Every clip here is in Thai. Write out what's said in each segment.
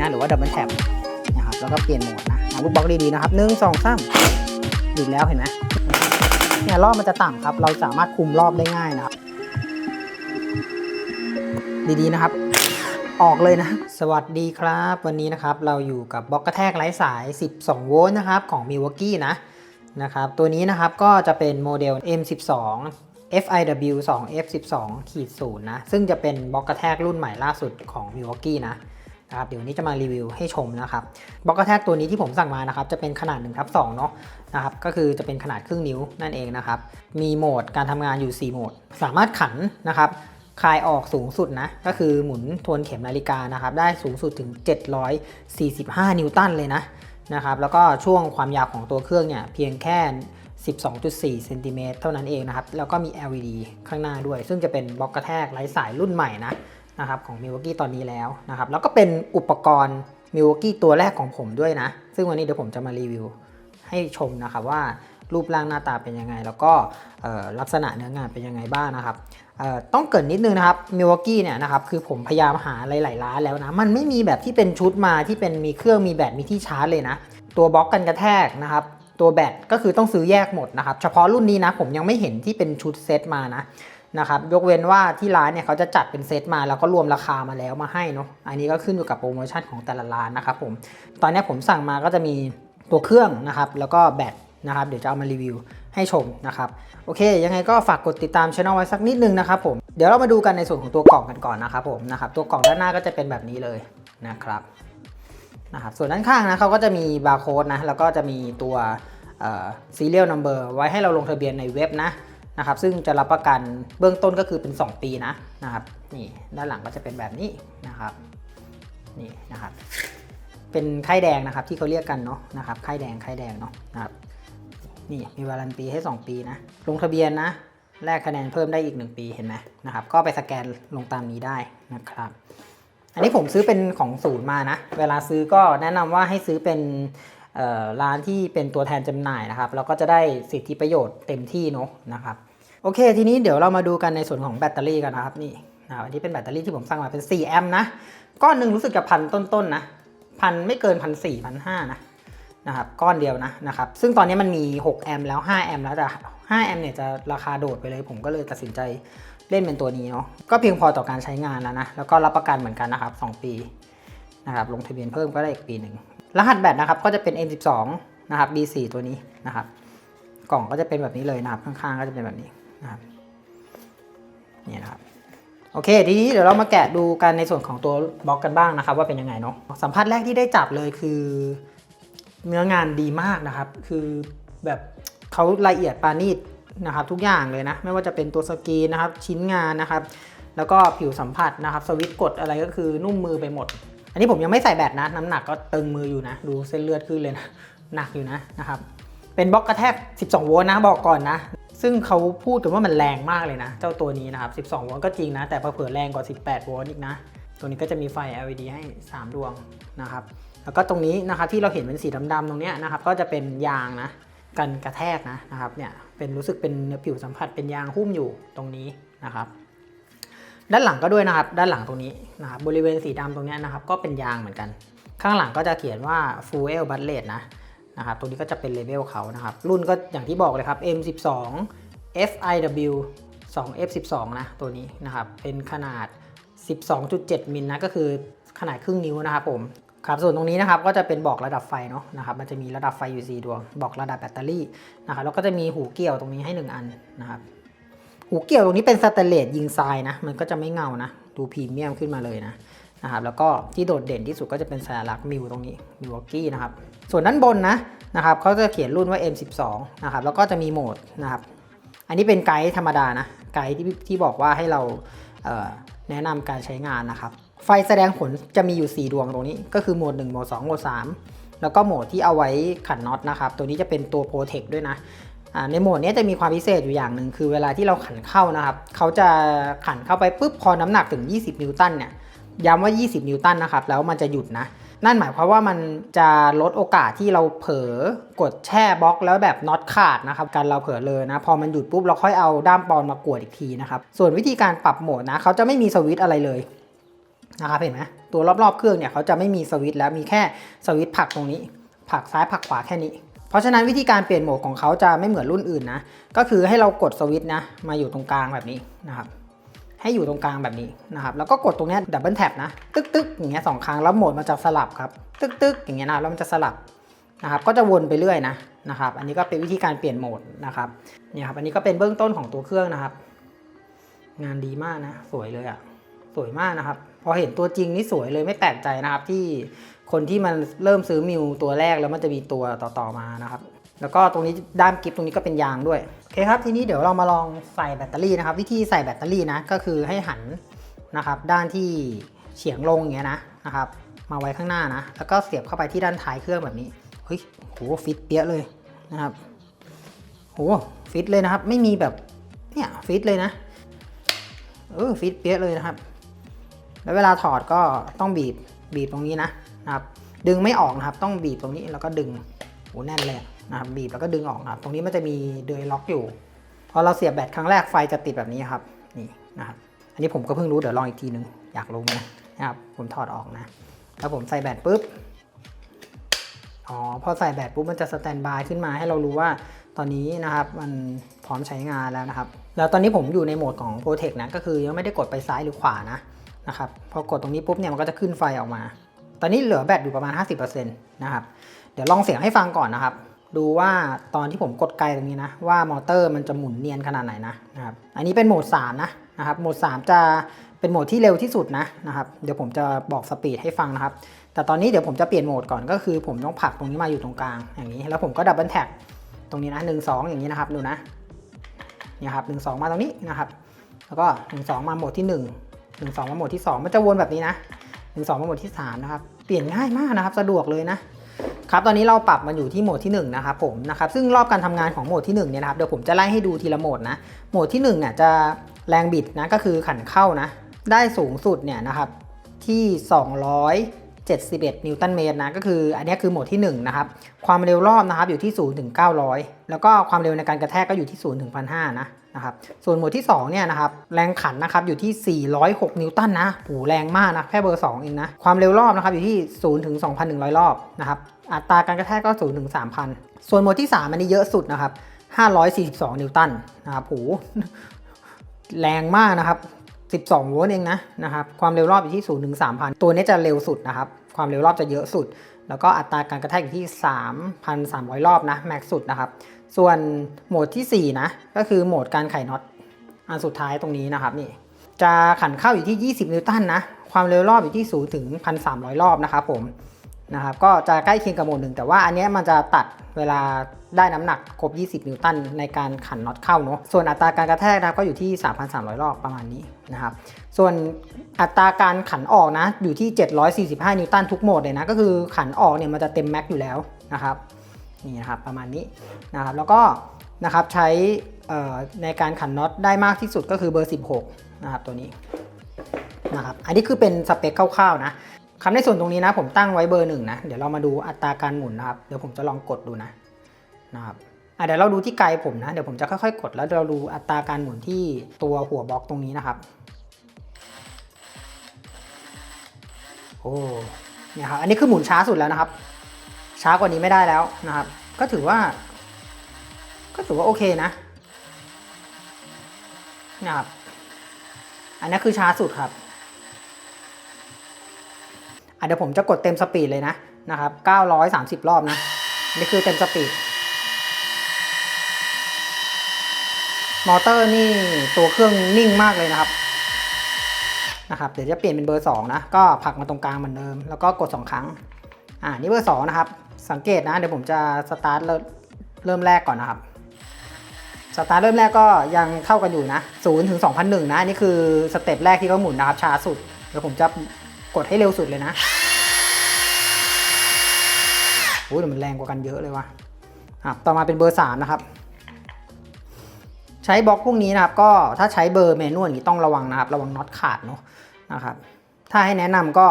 นะ หรือว่าดับเบิลแท็บนะครับ แล้วก็เปลี่ยนโหมดนะลูกบล็อกดีๆนะครับหนึ่งสองสามหยุดแล้วเห็นไหมเนี่ยรอบมันจะต่ำครับ เราสามารถคุมรอบได้ง่ายนะครับ ดีๆนะครับ ออกเลยนะ สวัสดีครับ วันนี้นะครับ เราอยู่กับบล็อกกระแทกไร้สาย 12 โวลต์นะครับ ของ Milwaukee นะนะครับตัวนี้นะครับก็จะเป็นโมเดล M12 FIW 2 F12 ขีด0นะ ซึ่งจะเป็นบล็อกกระแทกรุ่นใหม่ล่าสุดของ Milwaukee นะ นะครับเดี๋ยวนี้จะมารีวิวให้ชมนะครับบล็อกกระแทกตัวนี้ที่ผมสั่งมานะครับจะเป็นขนาด1ทับ2เนาะนะครับก็คือจะเป็นขนาดครึ่งนิ้วนั่นเองนะครับมีโหมดการทำงานอยู่ 4 โหมด สามารถขันนะครับคลายออกสูงสุดนะก็คือหมุนทวนเข็มนาฬิกานะครับได้สูงสุดถึง 745 นิวตันเลยนะนะครับแล้วก็ช่วงความยาวของตัวเครื่องเนี่ยเพียงแค่ 12.4 เซนติเมตรเท่านั้นเองนะครับแล้วก็มี LED ข้างหน้าด้วย ซึ่งจะเป็นบล็อกกระแทกไร้สายรุ่นใหม่นะ นะครับของ Milwaukee ตอนนี้แล้วนะครับแล้วก็เป็นอุปกรณ์ Milwaukee ตัวแรกของผมด้วยนะ ซึ่งวันนี้เดี๋ยวผมจะมารีวิวให้ชมนะครับว่ารูปร่างหน้าตาเป็นยังไง แล้วก็ลักษณะเนื้องานเป็นยังไงบ้างนะครับต้องเกินนิดนึงนะครับมิว a กี้เนี่ยนะครับคือผมพยายามหาหลายๆร้านแล้วนะ มันไม่มีแบบที่เป็นชุดมาที่เป็นมีเครื่องมีแบตมีที่ชาร์จเลยนะ ตัวบล็อกกันกระแทกนะครับตัวแบตก็คือต้องซื้อแยกหมดนะครับ เฉพาะรุ่นนี้นะผมยังไม่เห็นที่เป็นชุดเซตมานะ นะครับยกเว้นว่าที่ร้านเนี่ยเขาจะจัดเป็นเซตมาแล้วก็รวมราคามาแล้วมาให้เนาะอันนี้ก็ขึ้นอยู่กับโปรโมชั่นของแต่ละร้านนะครับผมตอนนี้ผมสั่งมาก็จะมีตัวเครื่องนะครับแล้วก็แบตนะครับเดี๋ยวจะเอามารีวิวให้ชมนะครับโอเค ยังไงก็ฝากกดติดตามช่องไว้สักนิดนึงนะครับผมเดี๋ยวเรามาดูกันในส่วนของตัวกล่องกันก่อนนะครับผมนะครับตัวกล่องด้านหน้าก็จะเป็นแบบนี้เลยนะครับนะครับส่วนด้านข้างนะเขาก็จะมีบาร์โค้ดนะแล้วก็จะมีตัว serial number ไว้ให้เราลงทะเบียนในเว็บนะ นะครับซึ่งจะรับประกันเบื้องต้นก็คือเป็น 2 ปีนะนะครับนี่ด้านหลังก็จะเป็นแบบนี้นะครับนี่นะครับเป็นไข่แดงนะครับที่เขาเรียกกันเนาะนะครับไข่แดงไข่แดงเนาะนะครับนี่มีวารันตีให้ 2 ปีนะลงทะเบียนนะแลกคะแนนเพิ่มได้อีก 1 ปีเห็นไหมนะครับก็ไปสแกนลงตามนี้ได้นะครับ อันนี้ผมซื้อเป็นของศูนย์มานะ เวลาซื้อก็แนะนำว่าให้ซื้อเป็นร้านที่เป็นตัวแทนจำหน่ายนะครับแล้วก็จะได้สิทธิประโยชน์เต็มที่เนอะนะครับ โอเค ทีนี้เดี๋ยวเรามาดูกันในส่วนของแบตเตอรี่กันนะครับนี่นะอันนี้เป็นแบตเตอรี่ที่ผมสั่งมาเป็น 4 แอมป์นะ ก้อนหนึ่งรู้สึกจะพันต้นๆนะพันไม่เกินพันสี่พันห้านะนะครับก้อนเดียวนะนะครับซึ่งตอนนี้มันมี 6 แอมป์แล้ว 5 แอมป์แล้วแต่5แอมป์เนี่ยจะราคาโดดไปเลย ผมก็เลยตัดสินใจเล่นเป็นตัวนี้เนาะก็เพียงพอต่อการใช้งานแล้วนะแล้วก็รับประกันเหมือนกันนะครับ 2 ปีนะครับลงทะเบียนเพิ่มก็ได้อีกปีหนึ่งรหัสแบตนะครับก็จะเป็น M12 นะครับ B4 ตัวนี้นะครับกล่องก็จะเป็นแบบนี้เลยนะครับข้างๆก็จะเป็นแบบนี้ นะครับนี่นะครับโอเค ทีนี้เดี๋ยวเรามาแกะดูกันในส่วนของตัวบล็อกกันบ้างนะครับ ว่าเป็นยังไงเนาะสัมผัสแรกที่ได้จับเลยคือ เนื้องานดีมากนะครับ คือแบบเขาละเอียดปราณีตนะครับ ทุกอย่างเลยนะ ไม่ว่าจะเป็นตัวสกรีนนะครับ ชิ้นงานนะครับ แล้วก็ผิวสัมผัสนะครับ สวิตช์กดอะไรก็คือนุ่มมือไปหมด อันนี้ผมยังไม่ใส่แบตนะ น้ำหนักก็ตึงมืออยู่นะ ดูเส้นเลือดขึ้นเลยนะหนักอยู่นะนะครับเป็นบล็อกกระแทก 12 โวลต์นะบอกก่อนนะ ซึ่งเขาพูดกันว่ามันแรงมากเลยนะ เจ้าตัวนี้นะครับ 12 โวลต์ก็จริงนะ แต่เผื่อแรงกว่า 18 โวลต์อีกนะ ตัวนี้ก็จะมีไฟ LED ให้ 3 ดวงนะครับ แล้วก็ตรงนี้นะครับที่เราเห็นเป็นสีดำๆตรงนี้นะครับ ก็จะเป็นยางนะ กันกระแทกนะนะครับ เนี่ย เป็นรู้สึกเป็นเนื้อผิวสัมผัสเป็นยางหุ้มอยู่ตรงนี้นะครับด้านหลังก็ด้วยนะครับ ด้านหลังตรงนี้นะครับ บริเวณสีดำตรงนี้นะครับ ก็เป็นยางเหมือนกัน ข้างหลังก็จะเขียนว่า Fuel b u t l e t นะ นะครับตรงนี้ก็จะเป็นเลเวลเขานะครับ รุ่นก็อย่างที่บอกเลยครับ M12 FIW 2 F12 นะตัวนี้นะครับเป็นขนาด 12.7 มิลนะก็คือขนาดครึ่งนิ้วนะครับผมครับส่วนตรงนี้นะครับก็จะเป็นบอกระดับไฟเนาะนะครับมันจะมีระดับไฟอยู่ 4 ดวง บอกระดับแบตเตอรี่นะครับแล้วก็จะมีหูเกี่ยวตรงนี้ให้ 1 อันนะครับหูเกี่ยวตรงนี้เป็นสแตนเลสยิงทรายนะมันก็จะไม่เงานะดูพรีเมียมขึ้นมาเลยนะนะครับแล้วก็ที่โดดเด่นที่สุดก็จะเป็นสัญลักษณ์มิวตรงนี้มิววอกี้นะครับ ส่วนด้านบนนะนะครับเขาจะเขียนรุ่นว่า M12 นะครับแล้วก็จะมีโหมดนะครับ อันนี้เป็นไกด์ธรรมดานะไกด์ที่ที่บอกว่าให้เราเแนะนำการใช้งานนะครับ ไฟแสดงผลจะมีอยู่ 4 ดวงตรงนี้ ก็คือโหมด 1 โหมด 2 โหมด 3 แล้วก็โหมดที่เอาไว้ขันน็อตนะครับ ตัวนี้จะเป็นตัวโปรเทคด้วยนะในโหมดนี้จะมีความพิเศษอยู่อย่างหนึ่งคือเวลาที่เราขันเข้านะครับเขาจะขันเข้าไปปุ๊บพอน้ำหนักถึง 20 นิวตันเนี่ยย้ำว่า 20 นิวตันนะครับ แล้วมันจะหยุดนะ นั่นหมายความว่ามันจะลดโอกาสที่เราเผลอกดแช่บล็อกแล้วแบบน็อตขาดนะครับการเราเผลอเลยนะพอมันหยุดปุ๊บเราค่อยเอาด้ามปอนมากวดอีกทีนะครับส่วนวิธีการปรับโหมดนะเขาจะไม่มีสวิตช์อะไรเลยนะครับเห็นไหมตัวรอบๆเครื่องเนี่ยเขาจะไม่มีสวิตช์แล้วมีแค่สวิตช์ผักตรงนี้ ผักซ้ายผักขวาแค่นี้ เพราะฉะนั้นวิธีการเปลี่ยนโหมดของเขาจะไม่เหมือนรุ่นอื่นนะก็คือให้เรากดสวิตช์นะมาอยู่ตรงกลางแบบนี้นะครับ ให้อยู่ตรงกลางแบบนี้นะครับ แล้วก็กดตรงนี้ดับเบิลแท็บนะ ตึ๊กตึ๊กอย่างเงี้ยสองครั้งแล้วโหมดมันจะสลับครับ ตึ๊กตึ๊กอย่างเงี้ยนะแล้วมันจะสลับนะครับ ก็จะวนไปเรื่อยนะนะครับ อันนี้ก็เป็นวิธีการเปลี่ยนโหมดนะครับเนี่ยครับอันนี้ก็เป็นเบื้องต้นของตัวเครื่องนะครับ งานดีมากนะ สวยเลยอะ่ะสวยมากนะครับ พอเห็นตัวจริงนี่สวยเลยไม่แปลกใจนะครับ ที่คนที่มันเริ่มซื้อมิวตัวแรกแล้วมันจะมีตัวต่อๆมานะครับ แล้วก็ตรงนี้ด้ามกิฟตรงนี้ก็เป็นยางด้วยโอเคครับทีนี้เดี๋ยวเรามาลองใส่แบตเตอรี่นะครับ วิธีใส่แบตเตอรี่นะก็คือให้หันนะครับด้านที่เฉียงลงอย่างเงี้ยนะนะครับมาไว้ข้างหน้านะ แล้วก็เสียบเข้าไปที่ด้านท้ายเครื่องแบบนี้เฮ้ยโหฟิตเปี้ยเลยนะครับโหฟิตเลยนะครับ ไม่มีแบบเนี่ยฟิตเลยนะเออฟิตเปี้ยเลยนะครับ แล้วเวลาถอดก็ต้องบีบบีบตรงนี้นะนะครับ ดึงไม่ออกนะครับ ต้องบีบตรงนี้แล้วก็ดึงโหแน่นเลย นะครับบีบแล้วก็ดึงออกนะครับตรงนี้มันจะมีเดยล็อกอยู่พอเราเสียบแบตครั้งแรกไฟจะติดแบบนี้ครับนี่นะครับอันนี้ผมก็เพิ่งรู้เดี๋ยวลองอีกทีนึงอยากรู้นะนะครับผมถอดออกนะแล้วผมใส่แบตปุ๊บอ๋อพอใส่แบตปุ๊บมันจะสแตนบายขึ้นมาให้เรารู้ว่าตอนนี้นะครับมันพร้อมใช้งานแล้วนะครับ แล้วตอนนี้ผมอยู่ในโหมดของ Protect นะก็คือยังไม่ได้กดไปซ้ายหรือขวานะนะครับพอกดตรงนี้ปุ๊บเนี่ยมันก็จะขึ้นไฟออกมา ตอนนี้เหลือแบตอยู่ประมาณ 50%นะครับเดี๋ยวลองเสียงให้ฟังก่อนนะครับ ดูว่าตอนที่ผมกดไกลตรงนี้นะ ว่ามอเตอร์มันจะหมุนเนียนขนาดไหนนะนะครับอันนี้เป็นโหมด3นะนะครับโหมด 3 จะเป็นโหมดที่เร็วที่สุดนะนะครับเดี๋ยวผมจะบอกสปีดให้ฟังนะครับ แต่ตอนนี้เดี๋ยวผมจะเปลี่ยนโหมดก่อนก็คือผมต้องผลักตรงนี้มาอยู่ตรงกลางอย่างนี้ แล้วผมก็ดับเบิลแท็บตรงนี้นะหนึ่งสองอย่างนี้นะครับดูนะเนี่ยครับหนึ่งสองมาตรงนี้นะครับ แล้วก็หนึ่งสองมาโหมดที่หนึ่งหนึ่งสองมาโหมดที่สองมันจะวนแบบนี้นะหนึ่งสองมาโหมดที่สามนะครับเปลี่ยนง่ายมากนะครับ สะดวกเลยนะ ครับตอนนี้เราปรับมาอยู่ที่โหมดที่1นะครับผมนะครับซึ่งรอบการทำงานของโหมดที่1เนี่ยนะครับเดี๋ยวผมจะไล่ให้ดูทีละโหมดนะโหมดที่1เนี่ยจะแรงบิดนะก็คือขันเข้านะได้สูงสุดเนี่ยนะครับที่ 271 นิวตันเมตรนะก็คืออันนี้คือโหมดที่1นะครับความเร็วรอบนะครับอยู่ที่ 0 ถึง 900 แล้วก็ความเร็วในการกระแทกก็อยู่ที่ 0 ถึง 1,500นะ นะครับส่วนโหมดที่2เนี่ยนะครับแรงขันนะครับอยู่ที่ 406 นิวตันนะโหแรงมากนะแค่เบอร์ 2 เองนะความเร็วรอบนะครับอยู่ที่ 0 ถึง 2,100 รอบนะครับอัตราการกระแทกก็ 0 ถึง 3,000 ส่วนโหมดที่ 3 อันนี้เยอะสุดนะครับ 542 นิวตันนะครับโหแรงมากนะครับ12โวลต์เองนะนะครับความเร็วรอบอยู่ที่0ถึง3,000 ตัวนี้จะเร็วสุดนะครับความเร็วรอบจะเยอะสุด แล้วก็อัตราการกระแทกอยู่ที่ 3,300 รอบนะแม็กสุดนะครับ ส่วนโหมดที่ 4 นะ ก็คือโหมดการไขน็อตอันสุดท้ายตรงนี้นะครับนี่จะขันเข้าอยู่ที่ 20 นิวตันนะ ความเร็วรอบอยู่ที่ 0 ถึง 1,300 รอบนะครับผมนะครับก็จะใกล้เคียงกับโหมดหนึ่งแต่ว่าอันนี้มันจะตัดเวลาได้น้ำหนักครบ 20 นิวตันในการขันน็อตเข้าเนาะส่วนอัตราการกระแทกนะก็อยู่ที่ 3,300 รอบประมาณนี้นะครับส่วนอัตราการขันออกนะอยู่ที่ 745 นิวตันทุกโหมดเลยนะก็คือขันออกเนี่ยมันจะเต็มแม็กอยู่แล้วนะครับ นี่นะครับประมาณนี้นะครับแล้วก็นะครับใช้ในการขันน็อตได้มากที่สุดก็คือเบอร์ 16 นะครับตัวนี้นะครับอันนี้คือเป็นสเปคคร่าวๆนะคำในส่วนตรงนี้นะผมตั้งไว้เบอร์หนึ่งนะเดี๋ยวเรามาดูอัตราการหมุนนะครับเดี๋ยวผมจะลองกดดูนะนะครับอะเดี๋ยวเราดูที่ไกลผมนะเดี๋ยวผมจะค่อยๆ กดแล้วเราดูอัตราการหมุนที่ตัวหัวบล็อกตรงนี้นะครับโอ้เนี่ยครับอันนี้คือหมุนช้าสุดแล้วนะครับ ช้ากว่านี้ไม่ได้แล้วนะครับ ก็ถือว่า ก็ถือว่าโอเคนะนะครับ อันนี้คือช้าสุดครับอะเดี๋ยวผมจะกดเต็มสปีดเลยนะนะครับ 930 รอบนะ นี่คือเต็มสปีด มอเตอร์นี่ตัวเครื่องนิ่งมากเลยนะครับ นะครับ เดี๋ยวจะเปลี่ยนเป็นเบอร์ 2 นะ ก็ผลักมาตรงกลางเหมือนเดิม แล้วก็กด 2 ครั้ง อ่า นี่เบอร์ 2 นะครับ สังเกตนะ เดี๋ยวผมจะสตาร์ทเริ่มแรกก่อนนะครับ สตาร์ทเริ่มแรกก็ยังเท่ากันอยู่นะ0ถึง2001นะนี่คือสเต็ปแรกที่เขาหมุนนะครับช้าสุด เดี๋ยวผมจะกดให้เร็วสุดเลยนะโอ้ยมันแรงกว่ากันเยอะเลยว่ะอะต่อมาเป็นเบอร์3นะครับ ใช้บล็อกพวกนี้นะครับ ก็ถ้าใช้เบอร์เมนวลอย่างนี้ต้องระวังนะครับ ระวังน็อตขาดเนาะนะครับ ถ้าให้แนะนำก็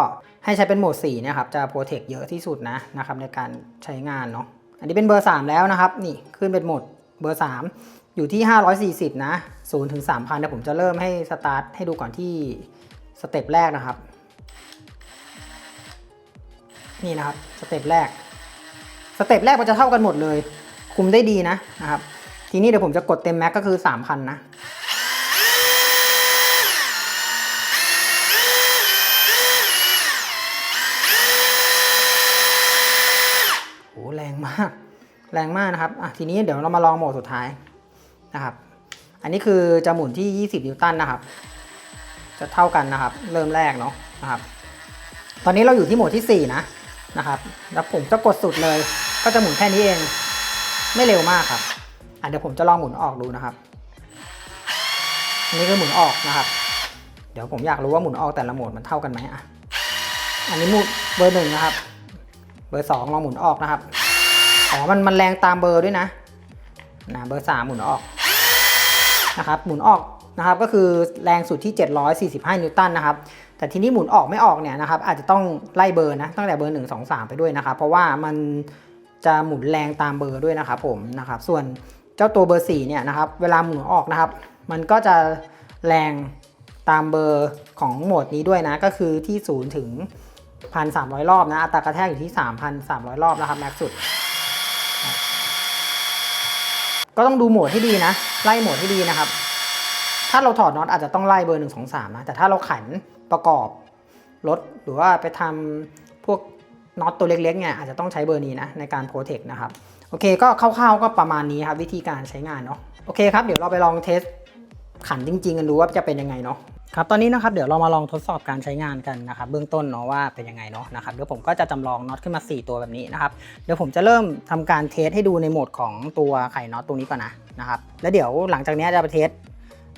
ให้ใช้เป็นโหมด4เนี่ยครับจะโปรเทคเยอะที่สุดนะนะครับในการใช้งานเนาะอันนี้เป็นเบอร์ 3 แล้วนะครับ นี่ขึ้นเป็นโหมดเบอร์ 3 อยู่ที่ 540 นะ0ถึง3,000เดี๋ยวผมจะเริ่มให้สตาร์ทให้ดูก่อนที่สเต็ปแรกนะครับ นี่นะครับสเต็ปแรกสเต็ปแรกมันจะเท่ากันหมดเลย คุมได้ดีนะนะครับ ทีนี้เดี๋ยวผมจะกดเต็มแม็กก็คือ 3,000 นะ โหแรง มาก แรงมากนะครับอะทีนี้เดี๋ยวเรามาลองโหมดสุดท้ายนะครับ อันนี้คือจะหมุนที่ 20 นิวตันนะครับ จะเท่ากันนะครับ เริ่มแรกเนาะนะครับ ตอนนี้เราอยู่ที่โหมดที่ 4 นะนะครับ แล้วผมจะกดสุดเลย ก็จะหมุนแค่นี้เอง ไม่เร็วมากครับอะเดี๋ยวผมจะลองหมุนออกดูนะครับ อันนี้คือหมุนออกนะครับ เดี๋ยวผมอยากรู้ว่าหมุนออกแต่ละโหมดมันเท่ากันไหมอะ อันนี้หมุนเบอร์หนึ่งนะครับ เบอร์สองลองหมุนออกนะครับ อ๋อ มันมันแรงตามเบอร์ด้วยนะนะเบอร์สามหมุนออกนะครับหมุนออกนะครับก็คือแรงสุดที่ 745 นิวตันนะครับแต่ทีนี้หมุนออกไม่ออกเนี่ยนะครับอาจจะต้องไล่เบอร์นะตั้งแต่เบอร์ 1 2 3 ไปด้วยนะครับ เพราะว่ามันจะหมุนแรงตามเบอร์ด้วยนะครับผมนะครับส่วนเจ้าตัวเบอร์4เนี่ยนะครับเวลาหมุนออกนะครับ มันก็จะแรงตามเบอร์ของโหมดนี้ด้วยนะก็คือที่0ถึง1,300 รอบนะอัตรากระแทกอยู่ที่ 3,300 รอบนะครับแม็กสุด ก็ต้องดูโหมดให้ดีนะ ไล่โหมดให้ดีนะครับ ถ้าเราถอดน็อตอาจจะต้องไล่เบอร์หนึ่งสองสามนะ แต่ถ้าเราขันประกอบรถหรือว่าไปทำพวกน็อตตัวเล็กๆเนี่ยอาจจะต้องใช้เบอร์นี้นะในการโปรเทคนะครับ โอเคก็คร่าวๆก็ประมาณนี้ครับวิธีการใช้งานเนาะ โอเคครับเดี๋ยวเราไปลองเทสขันจริง ๆ กันดูว่าจะเป็นยังไงเนาะ ครับตอนนี้นะครับเดี๋ยวเรามาลองทดสอบการใช้งานกันนะครับเบื้องต้นเนาะว่าเป็นยังไงเนาะนะครับเดี๋ยวผมก็จะจำลองน็อตขึ้นมา 4 ตัวแบบนี้นะครับเดี๋ยวผมจะเริ่มทำการเทสให้ดูในโหมดของตัวไข่น็อตตรงนี้ก่อนนะนะครับแล้วเดี๋ยวหลังจากนี้จะไปเทส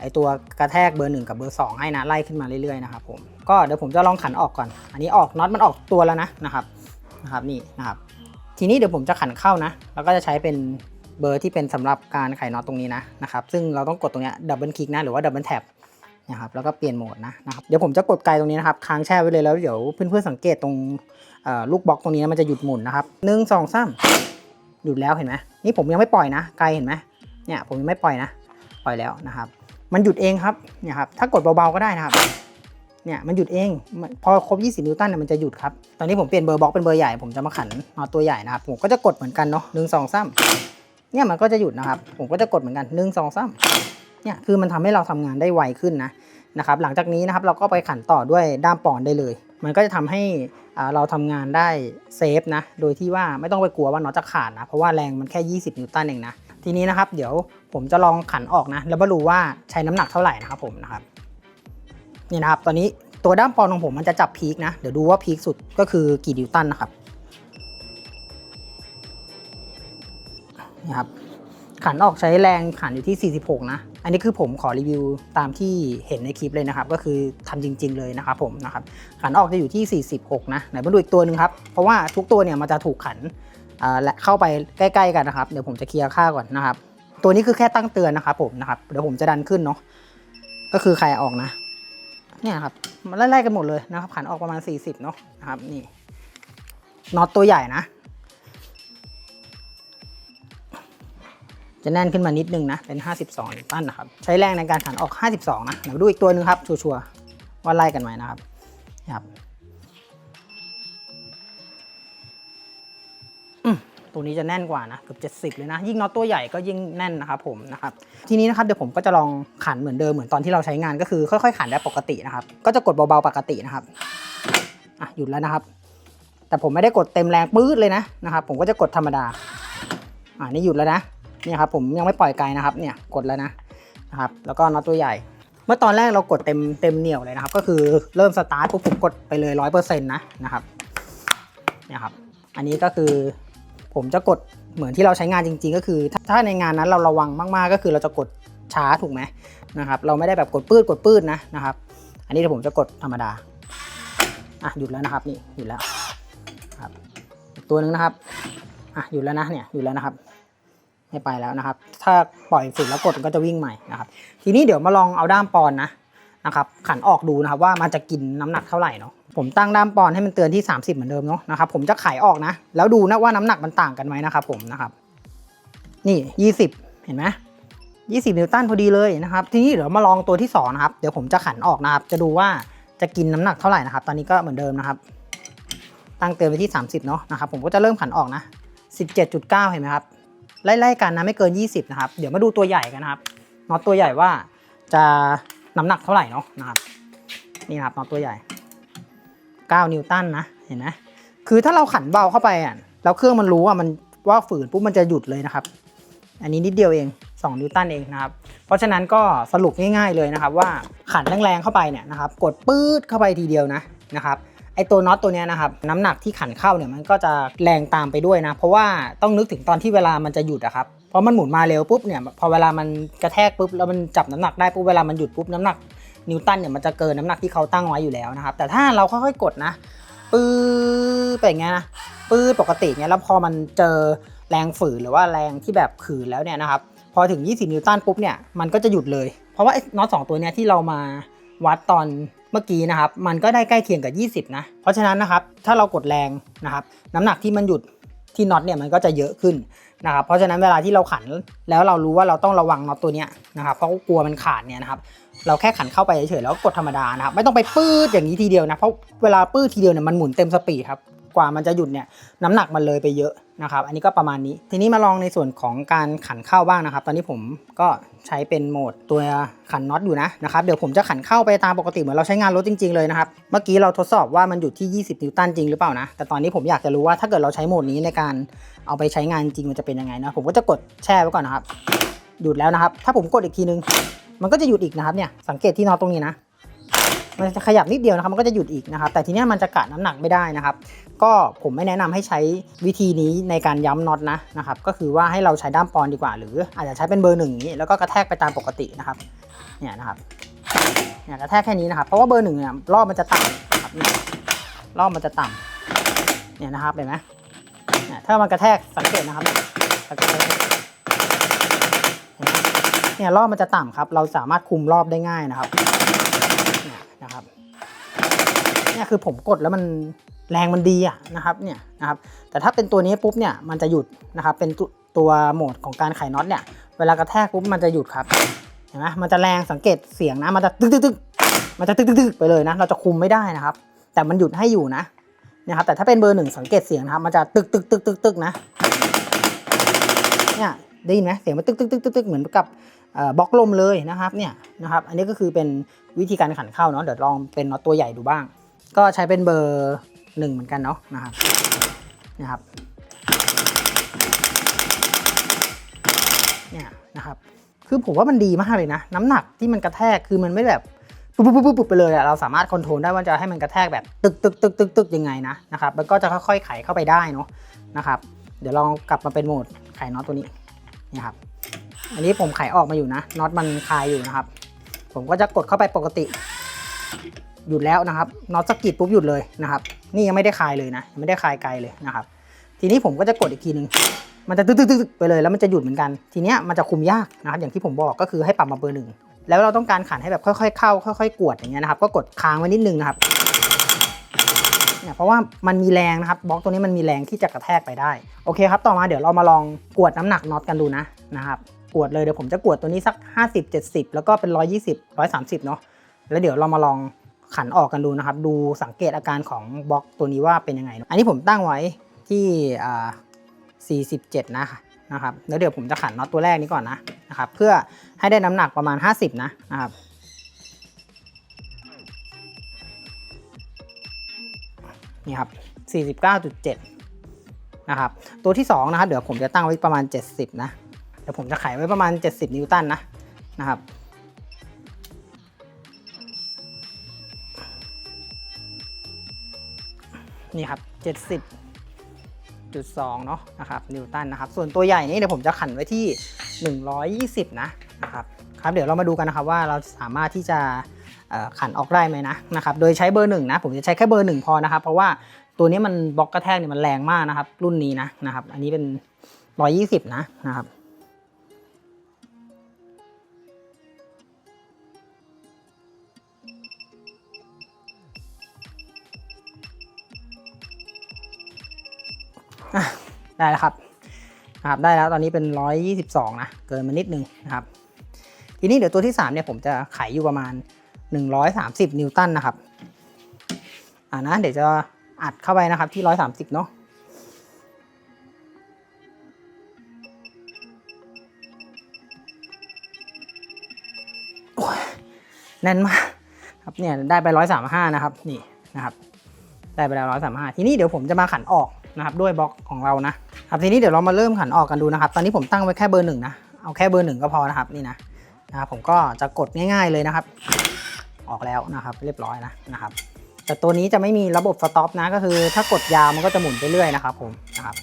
ไอตัวกระแทกเบอร์ 1 กับเบอร์ 2 ให้นะไล่ขึ้นมาเรื่อยๆนะครับผมก็เดี๋ยวผมจะลองขันออกก่อน อันนี้ออกน็อตมันออกตัวแล้วนะนะครับนะครับนี่นะครับทีนี้เดี๋ยวผมจะขันเข้านะ แล้วก็จะใช้เป็นเบอร์ที่เป็นสำหรับการไขน็อตตรงนี้นะนะครับซึ่งเราต้องกดตรงนี้ดับเบิลคลิกนะหรือว่าดับเบิลแท็บ นะครับแล้วก็เปลี่ยนโหมดนะนะครับเดี๋ยวผมจะกดไกลตรงนี้นะครับค้างแช่ไว้เลยแล้วเดี๋ยวเพื่อนๆสังเกตตรงลูกบล็อกตรงนี้นะมันจะหยุดหมุนนะครับหนึ่งสองสามหยุดแล้วเห็นไหมนี่ผมยังไม่ปล่อยนะ ไกลเห็นไหมเนี่ยผมยังไม่ปล่อยนะ ปล่อยแล้วนะครับ มันหยุดเองครับเนี่ยครับถ้ากดเบาๆก็ได้นะครับเนี่ยมันหยุดเองพอครบ 20 นิวตันเนี่ยมันจะหยุดครับ ตอนนี้ผมเปลี่ยนเบอร์บล็อกเป็นเบอร์ใหญ่ผมจะมาขันน็อตตัวใหญ่นะครับ ผมก็จะกดเหมือนกันเนาะหนึ่งสองสามเนี่ยมันก็จะหยุดนะครับ ผมก็จะกดเหมือนกันหนึ่งสองสาม เนี่ยคือมันทำให้เราทำงานได้ไวขึ้นนะนะครับหลังจากนี้นะครับเราก็ไปขันต่อด้วยด้ามปอนได้เลย มันก็จะทำให้อ่าเราทำงานได้เซฟนะโดยที่ว่าไม่ต้องไปกลัวว่าน็อตจะขาดนะเพราะว่าแรงมันแค่ 20 นิวตันเองนะทีนี้นะครับเดี๋ยวผมจะลองขันออกนะแล้วมาดูว่าใช้น้ำหนักเท่าไหร่นะครับผมนะครับนี่นะครับตอนนี้ตัวด้ามปอนของผมมันจะจับพีคนะเดี๋ยวดูว่าพีคสุดก็คือกี่นิวตันนะครับนี่ครับขันออกใช้แรงขันอยู่ที่ 46 นะ อันนี้คือผมขอรีวิวตามที่เห็นในคลิปเลยนะครับ ก็คือทำจริง ๆ เลยนะครับผมนะครับขันออกจะอยู่ที่ 46 นะไหนมาดูอีกตัวหนึ่งครับ เพราะว่าทุกตัวเนี่ยมันจะถูกขันและเข้าไปใกล้ ๆ กันนะครับเดี๋ยวผมจะเคลียร์ค่าก่อนนะครับ ตัวนี้คือแค่ตั้งเตือนนะครับผมนะครับเดี๋ยวผมจะดันขึ้นเนาะก็คือใครออกนะเนี่ยครับมันไล่ๆกันหมดเลยนะครับขันออกประมาณ 40 เนาะนะครับนี่น็อตตัวใหญ่นะ จะแน่นขึ้นมานิดนึงนะ เป็น 52นิวตันนะครับ ใช้แรงในการขันออก 52 นะเดี๋ยวมาดูอีกตัวหนึ่งครับ ชัวร์ๆว่าไล่กันไหมนะครับครับตัวนี้จะแน่นกว่านะเกือบ70 เลยนะ ยิ่งน็อตตัวใหญ่ก็ยิ่งแน่นนะครับผมนะครับ ทีนี้นะครับเดี๋ยวผมก็จะลองขันเหมือนเดิมเหมือนตอนที่เราใช้งานก็คือค่อยๆขันได้ปกตินะครับ ก็จะกดเบาๆปกตินะครับอะหยุดแล้วนะครับ แต่ผมไม่ได้กดเต็มแรงปื๊ดเลยนะนะครับ ผมก็จะกดธรรมดาอ่านี่หยุดแล้วนะ เนี่ยครับผมยังไม่ปล่อยไกลนะครับเนี่ยกดแล้วนะนะครับแล้วก็น็อตตัวใหญ่ เมื่อตอนแรกเรากดเต็มเต็มเหนี่ยวเลยนะครับ ก็คือเริ่มสตาร์ทปุ๊บผมกดไปเลยร้อยเปอร์เซ็นต์นะนะครับเนี่ยครับอันนี้ก็คือผมจะกดเหมือนที่เราใช้งานจริง ๆ ก็คือ ถ้าในงานนั้นเราระวังมากๆ ก็คือเราจะกดช้าถูกไหมนะครับเราไม่ได้แบบกดปื้ดกดปื้ดนะนะครับ อันนี้เดี๋ยวผมจะกดธรรมดาอะหยุดแล้วนะครับนี่หยุดแล้วครับตัวหนึ่งนะครับอะหยุดแล้วนะเนี่ยหยุดแล้วนะครับ ไม่ไปแล้วนะครับ ถ้าปล่อยฝืนแล้วกดมันก็จะวิ่งใหม่นะครับ ทีนี้เดี๋ยวมาลองเอาด้ามปอนนะนะครับ ขันออกดูนะครับว่ามันจะกินน้ำหนักเท่าไหร่เนาะ ผมตั้งด้ามปอนให้มันเตือนที่ 30 เหมือนเดิมเนาะนะครับ ผมจะไขออกนะ แล้วดูนะว่าน้ำหนักมันต่างกันไหมนะครับ ผมนะครับ นี่ 20 เห็นไหม20 นิวตันพอดีเลยนะครับ ทีนี้เดี๋ยวมาลองตัวที่สองนะครับ เดี๋ยวผมจะขันออกนะครับ จะดูว่าจะกินน้ำหนักเท่าไหร่นะครับ ตอนนี้ก็เหมือนเดิมนะครับ ตั้งเตือนไปที่ 30 เนาะนะครับ ผมก็จะเริ่มขันออกนะ 17.9 เห็นไหมครับ ไล่ๆกันนะไม่เกิน 20 นะครับ เดี๋ยวมาดูตัวใหญ่กันนะครับน็อตตัวใหญ่ว่าจะน้ำหนักเท่าไหร่เนาะนะครับนี่นะครับน็อตตัวใหญ่ 9 นิวตันนะเห็นไหมคือถ้าเราขันเบาเข้าไปอะแล้วเครื่องมันรู้ว่ามันว่าฝืนปุ๊บมันจะหยุดเลยนะครับ อันนี้นิดเดียวเอง 2 นิวตันเองนะครับ เพราะฉะนั้นก็สรุปง่ายๆเลยนะครับว่าขันแรงๆเข้าไปเนี่ยนะครับ กดปื๊ดเข้าไปทีเดียวนะนะครับ ไอตัวน็อตตัวนี้นะครับน้ำหนักที่ขันเข้าเนี่ยมันก็จะแรงตามไปด้วยนะ เพราะว่าต้องนึกถึงตอนที่เวลามันจะหยุดอะครับเพราะมันหมุนมาเร็วปุ๊บเนี่ยพอเวลามันกระแทกปุ๊บแล้วมันจับน้ำหนักได้ปุ๊บเวลามันหยุดปุ๊บน้ำหนักนิวตันเนี่ยมันจะเกินน้ำหนักที่เขาตั้งไว้อยู่แล้วนะครับแต่ถ้าเราค่อยๆกดนะปื๊ดไปอย่างเงี้ยนะปื๊ดปกติเนี่ยแล้วพอมันเจอแรงฝืนหรือว่าแรงที่แบบขืนแล้วเนี่ยนะครับพอถึง 20 นิวตันปุ๊บเนี่ยมันก็จะหยุดเลย เพราะว่าน็อตสองตัวเนี้ยที่เรามาวัดตอน เมื่อกี้นะครับ มันก็ได้ใกล้เคียงกับ 20 นะ เพราะฉะนั้นนะครับ ถ้าเรากดแรงนะครับ น้ำหนักที่มันหยุดที่น็อตเนี่ยมันก็จะเยอะขึ้นนะครับ เพราะฉะนั้นเวลาที่เราขันแล้วเรารู้ว่าเราต้องระวังน็อตตัวเนี้ยนะครับ เพราะกลัวมันขาดเนี่ยนะครับ เราแค่ขันเข้าไปเฉยๆแล้วก็กดธรรมดานะครับ ไม่ต้องไปปื้ดอย่างนี้ทีเดียวนะ เพราะเวลาปื้ดทีเดียวเนี่ยมันหมุนเต็มสปีดครับ กว่ามันจะหยุดเนี่ยน้ำหนักมันเลยไปเยอะนะครับ อันนี้ก็ประมาณนี้ ทีนี้มาลองในส่วนของการขันเข้าบ้างนะครับ ตอนนี้ผมก็ใช้เป็นโหมดตัวขันน็อตอยู่นะนะครับ เดี๋ยวผมจะขันเข้าไปตามปกติเหมือนเราใช้งานรถจริง ๆเลยนะครับ เมื่อกี้เราทดสอบว่ามันหยุดที่ 20 นิวตันจริงหรือเปล่านะ แต่ตอนนี้ผมอยากจะรู้ว่าถ้าเกิดเราใช้โหมดนี้ในการเอาไปใช้งานจริงมันจะเป็นยังไงนะ ผมก็จะกดแช่ไว้ก่อนนะครับ หยุดแล้วนะครับ ถ้าผมกดอีกทีนึง มันก็จะหยุดอีกนะครับเนี่ย สังเกตที่น็อตตรงนี้นะ มันจะขยับนิดเดียวนะครับมันก็จะหยุดอีกนะครับ แต่ทีนี้มันจะกะน้ำหนักไม่ได้นะครับ ก็ผมไม่แนะนำให้ใช้วิธีนี้ในการย้ำน็อตนะนะครับ ก็คือว่าให้เราใช้ด้ามปอนดีกว่า หรืออาจจะใช้เป็นเบอร์หนึ่งนี้แล้วก็กระแทกไปตามปกตินะครับ เนี่ยนะครับเนี่ยกระแทกแค่นี้นะครับ เพราะว่าเบอร์หนึ่งเนี่ยรอบมันจะต่ำครับรอบมันจะต่ำเนี่ยนะครับเห็นไหมเนี่ยถ้ามันกระแทกสังเกตนะครับสังเกตเนี่ยรอบมันจะต่ำครับ เราสามารถคุมรอบได้ง่ายนะครับ นะครับเนี่ยคือผมกดแล้วมันแรงมันดีอะนะครับเนี่ยนะครับแต่ถ้าเป็นตัวนี้ปุ๊บเนี่ยมันจะหยุดนะครับเป็นตัวตัวโหมดของการไขน็อตเนี่ยเวลากระแทกปุ๊บมันจะหยุดครับเห็นไหมมันจะแรงสังเกตเสียงนะมันจะตึกตึกตึกมันจะตึกตึกตึกไปเลยนะ เราจะคุมไม่ได้นะครับ แต่มันหยุดให้อยู่นะนี่ยครับแต่ถ้าเป็นเบอร์หนึ่งสังเกตเสียงนะครับมันจะตึกตึกตึกตึกตึกนะเนี่ยได้ยินไหมเสียงมันตึกตึกตึกตึกตึกเหมือนกับ บล็อกลมเลยนะครับเนี่ยนะครับอันนี้ก็คือเป็นวิธีการขันเข้าเนาะเดี๋ยวลองเป็นน็อตตัวใหญ่ดูบ้าง ก็ใช้เป็นเบอร์หนึ่งเหมือนกันเนาะนะครับนะครับเนี่ยนะครับคือผมว่ามันดีมากเลยนะ น้ำหนักที่มันกระแทกคือมันไม่แบบปุ๊บปุ๊บปุ๊บปุ๊บไปเลยอะเราสามารถคอนโทรลได้ว่าจะให้มันกระแทกแบบตึกตึกตึกตึกตึกยังไงนะนะครับมันก็จะค่อยๆไขเข้าไปได้เนาะนะครับ เดี๋ยวลองกลับมาเป็นโหมดไขน็อตตัวนี้นี่ครับ อันนี้ผมไขออกมาอยู่นะน็อตมันคลายอยู่นะครับ ผมก็จะกดเข้าไปปกติ หยุดแล้วนะครับน็อตสะกิดปุ๊บหยุดเลยนะครับ นี่ยังไม่ได้คลายเลยนะยังไม่ได้คลายไกลเลยนะครับ ทีนี้ผมก็จะกดอีกทีนึงมันจะตึ๊กตึ๊กตึ๊กไปเลยแล้วมันจะหยุดเหมือนกัน ทีเนี้ยมันจะคุมยากนะครับ อย่างที่ผมบอกก็คือให้ปรับมาเบอร์หนึ่งแล้วเราต้องการขันให้แบบค่อยๆ เข้า ค่อย ๆ กวดอย่างเงี้ยนะครับ ก็กดค้างไว้นิดนึงนะครับเนี่ยเพราะว่ามันมีแรงนะครับบล็อกตัวนี้มันมีแรงที่จะกระแทกไปได้ โอเคครับ ต่อมาเดี๋ยวเรามาลองกวดน้ำหนักน็อตกันดูนะนะครับ กวดเลยเดี๋ยวผมจะกวดตัวนี้สัก 50 70 แล้วก็เป็น 120 130 เนาะแล้วเดี๋ยวเรามาลองขันออกกันดูนะครับ ดูสังเกตอาการของบล็อกตัวนี้ว่าเป็นยังไง อันนี้ผมตั้งไว้ที่อ่า47นะคะนะครับแล้วเดี๋ยวผมจะขันน็อตตัวแรกนี้ก่อนนะนะครับเพื่อให้ได้น้ำหนักประมาณ 50 นะนะครับนี่ครับ49.7นะครับตัวที่2นะครับเดี๋ยวผมจะตั้งไว้ประมาณ 70 นะ ดี๋ยวผมจะไขไว้ประมาณ 70 นิวตันนะนะครับนี่ครับ 70.2 เนาะนะครับนิวตันนะครับ ส่วนตัวใหญ่นี่เดี๋ยวผมจะขันไว้ที่ 120 นะนะครับครับเดี๋ยวเรามาดูกันนะครับว่าเราสามารถที่จะขันออกได้ไหมนะนะครับโดยใช้เบอร์หนึ่งนะผมจะใช้แค่เบอร์หนึ่งพอนะครับ เพราะว่าตัวนี้มันบล็อกกระแทกเนี่ยมันแรงมากนะครับ รุ่นนี้นะนะครับ อันนี้เป็น 120 นะนะครับ ได้แล้วครับนะครับได้แล้วตอนนี้เป็น 122 นะเกินมานิดนึงนะครับทีนี้เดี๋ยวตัวที่3เนี่ยผมจะไขอยู่ประมาณ 130 นิวตันนะครับอ่านะเดี๋ยวจะอัดเข้าไปนะครับที่ 130 เนาะโอ้ยแน่นมากครับเนี่ยได้ไป135นะครับนี่นะครับ ได้ไปแล้ว135ทีนี้เดี๋ยวผมจะมาขันออกนะครับ ด้วยบล็อกของเรานะ ครับทีนี้เดี๋ยวเรามาเริ่มขันออกกันดูนะครับ ตอนนี้ผมตั้งไว้แค่เบอร์หนึ่งนะ เอาแค่เบอร์หนึ่งก็พอนะครับนี่นะนะครับผมก็จะกดง่าย ๆเลยนะครับ ออกแล้วนะครับเรียบร้อยนะนะครับ แต่ตัวนี้จะไม่มีระบบสต็อปนะก็คือถ้ากดยาวมันก็จะหมุนไปเรื่อยนะครับผมนะครับ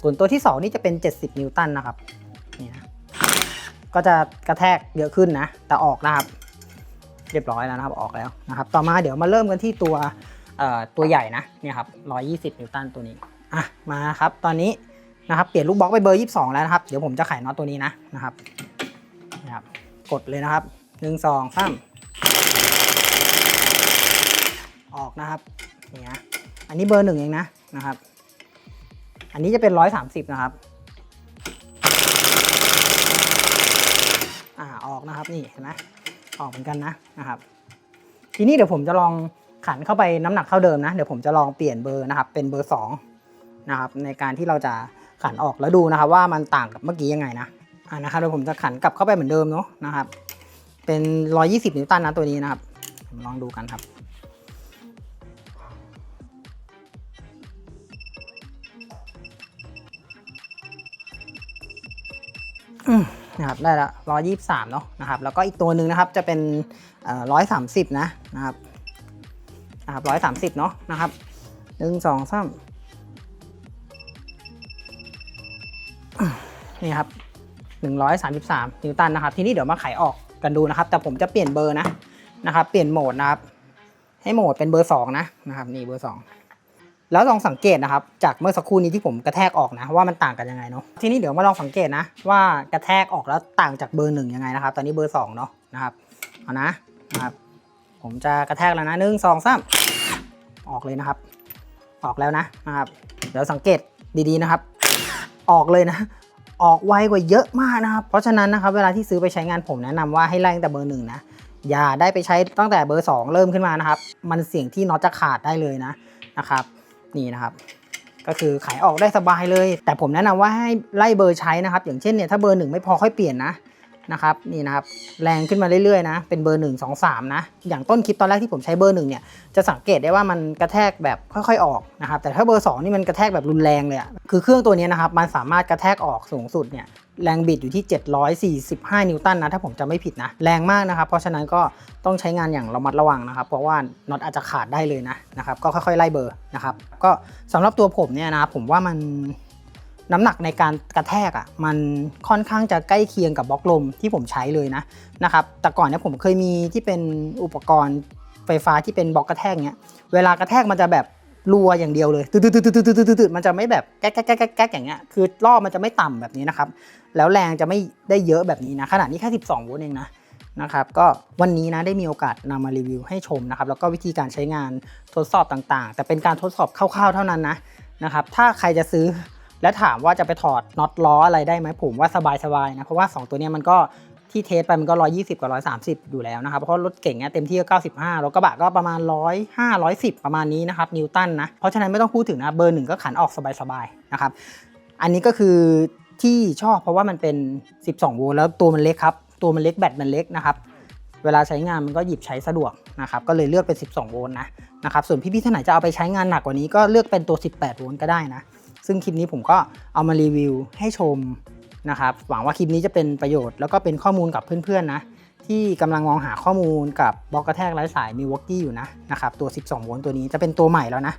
ส่วนตัวที่ 2 นี่จะเป็น 70 นิวตันนะครับนี่นะก็จะกระแทกเยอะขึ้นนะ แต่ออกนะครับ เรียบร้อยแล้วนะครับออกแล้วนะครับ ต่อมาเดี๋ยวมาเริ่มกันที่ตัวเอ่อตัวใหญ่นะเนี่ยครับ120 นิวตันตัวนี้อะมาครับตอนนี้ นะครับเปลี่ยนลูกบล็อกไปเบอร์ 22 แล้วนะครับ เดี๋ยวผมจะไขน็อตตัวนี้นะนะครับนะครับ กดเลยนะครับหนึ่งสองสามออกนะครับนี่นะอันนี้เบอร์หนึ่งเองนะนะครับ อันนี้จะเป็นร้อยสามสิบนะครับอ่าออกนะครับนี่เห็นไหมออกเหมือนกันนะนะครับ ทีนี้เดี๋ยวผมจะลองขันเข้าไปน้ำหนักเท่าเดิมนะ เดี๋ยวผมจะลองเปลี่ยนเบอร์นะครับ เป็นเบอร์สองนะครับในการที่เราจะ ขันออกแล้วดูนะครับว่ามันต่างกับเมื่อกี้ยังไงนะอ่านะครับเดี๋ยวผมจะขันกลับเข้าไปเหมือนเดิมเนาะนะครับ เป็น 120 นิวตันนะตัวนี้นะครับลองดูกันครับนะครับได้ละร้อยยี่สามเนาะนะครับแล้วก็อีกตัวหนึ่งนะครับจะเป็นร้อยสามสิบนะนะครับนะครับร้อยสามสิบเนาะนะครับหนึ่งสองสาม นี่ครับหนึ่งร้อยสามสิบสามนิวตันนะครับ ทีนี้เดี๋ยวมาไขออกกันดูนะครับ แต่ผมจะเปลี่ยนเบอร์นะนะครับ เปลี่ยนโหมดนะครับ ให้โหมดเป็นเบอร์สองนะนะครับ นี่เบอร์สองแล้วลองสังเกตนะครับ จากเมื่อสักครู่นี้ที่ผมกระแทกออกนะว่ามันต่างกันยังไงเนาะ ทีนี้เดี๋ยวมาลองสังเกตนะว่ากระแทกออกแล้วต่างจากเบอร์หนึ่งยังไงนะครับ ตอนนี้เบอร์สองเนาะนะครับ เอานะนะครับ ผมจะกระแทกแล้วนะหนึ่งสองสามออกเลยนะครับ ออกแล้วนะนะครับ เดี๋ยวสังเกตดีๆนะครับ ออกเลยนะ ออกไวกว่าเยอะมากนะครับ เพราะฉะนั้นนะครับเวลาที่ซื้อไปใช้งานผมแนะนำว่าให้ไล่ตั้งแต่เบอร์หนึ่งนะ อย่าได้ไปใช้ตั้งแต่เบอร์สองเริ่มขึ้นมานะครับ มันเสี่ยงที่น็อตจะขาดได้เลยนะนะครับ นี่นะครับ ก็คือขายออกได้สบายเลย แต่ผมแนะนำว่าให้ไล่เบอร์ใช้นะครับ อย่างเช่นเนี่ยถ้าเบอร์หนึ่งไม่พอค่อยเปลี่ยนนะ นะครับนี่นะครับแรงขึ้นมาเรื่อยๆนะเป็นเบอร์หนึ่งสองสามนะ อย่างต้นคลิปตอนแรกที่ผมใช้เบอร์หนึ่งเนี่ยจะสังเกตได้ว่ามันกระแทกแบบค่อยๆออกนะครับแต่ถ้าเบอร์สองนี่มันกระแทกแบบรุนแรงเลยคือเครื่องตัวนี้นะครับมันสามารถกระแทกออกสูงสุดเนี่ยแรงบิดอยู่ที่ 745 นิวตันนะถ้าผมจำไม่ผิดนะ แรงมากนะครับ เพราะฉะนั้นก็ต้องใช้งานอย่างระมัดระวังนะครับ เพราะว่าน็อตอาจจะขาดได้เลยนะนะครับก็ค่อยๆไล่เบอร์นะครับก็สำหรับตัวผมเนี่ยนะครับผมว่ามัน น้ำหนักในการกระแทกอะมันค่อนข้างจะใกล้เคียงกับบล็อกลมที่ผมใช้เลยนะนะครับแต่ก่อนเนี่ยผมเคยมีที่เป็นอุปกรณ์ไฟฟ้าที่เป็นบล็อกกระแทกเนี้ยเวลากระแทกมันจะแบบรัวอย่างเดียวเลยตืดตืดตืดตืดตืดตืดมันจะไม่แบบแก๊กแก๊กแก๊กแก๊กอย่างเงี้ยคือรอบมันจะไม่ต่ำแบบนี้นะครับแล้วแรงจะไม่ได้เยอะแบบนี้นะขนาดนี้แค่ 12โวลต์เองนะนะครับก็วันนี้นะได้มีโอกาสนำมารีวิวให้ชมนะครับแล้วก็วิธีการใช้งานทดสอบต่างๆ แต่เป็นการทดสอบคร่าวๆเท่านั้นนะนะครับถ้าใครจะซื้อ และถามว่าจะไปถอดน็อตล้ออะไรได้ไหมผมว่าสบายๆนะเพราะว่า 2 ตัวนี้มันก็ที่เทสไปมันก็ 120 กับ 130 อยู่แล้วนะครับ เพราะรถเก่งเนี่ยเต็มที่ก็ 95รถกระบะก็ประมาณ 105 110 ประมาณนี้นะครับ นิวตันนะ เพราะฉะนั้นไม่ต้องพูดถึงนะ เบอร์หนึ่งก็ขันออกสบายๆนะครับ อันนี้ก็คือที่ชอบเพราะว่ามันเป็น 12 โวลต์แล้วตัวมันเล็กครับ ตัวมันเล็กแบตมันเล็กนะครับ เวลาใช้งานมันก็หยิบใช้สะดวกนะครับ ก็เลยเลือกเป็น 12 โวลต์นะนะครับ ส่วนพี่ๆท่านไหนจะเอาไปใช้งานหนักกว่านี้ก็เลือกเป็นตัว 18 โวลต์ก็ได้นะ ซึ่งคลิปนี้ผมก็เอามารีวิวให้ชมนะครับหวังว่าคลิปนี้จะเป็นประโยชน์แล้วก็เป็นข้อมูลกับเพื่อนๆนะที่กำลังมองหาข้อมูลกับบล็อกกระแทกไร้สายมีวอกกี้อยู่นะนะครับตัว 12 โวลต์ตัวนี้จะเป็นตัวใหม่แล้วนะ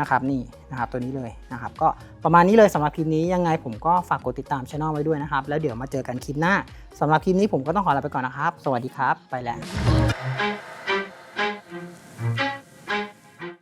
นะครับนี่นะครับตัวนี้เลยนะครับก็ประมาณนี้เลยสำหรับคลิปนี้ยังไงผมก็ฝากกดติดตามช่องไว้ด้วยนะครับ แล้วเดี๋ยวมาเจอกันคลิปหน้าสำหรับคลิปนี้ผมก็ต้องขอลาไปก่อนนะครับ สวัสดีครับ ไปแล้ว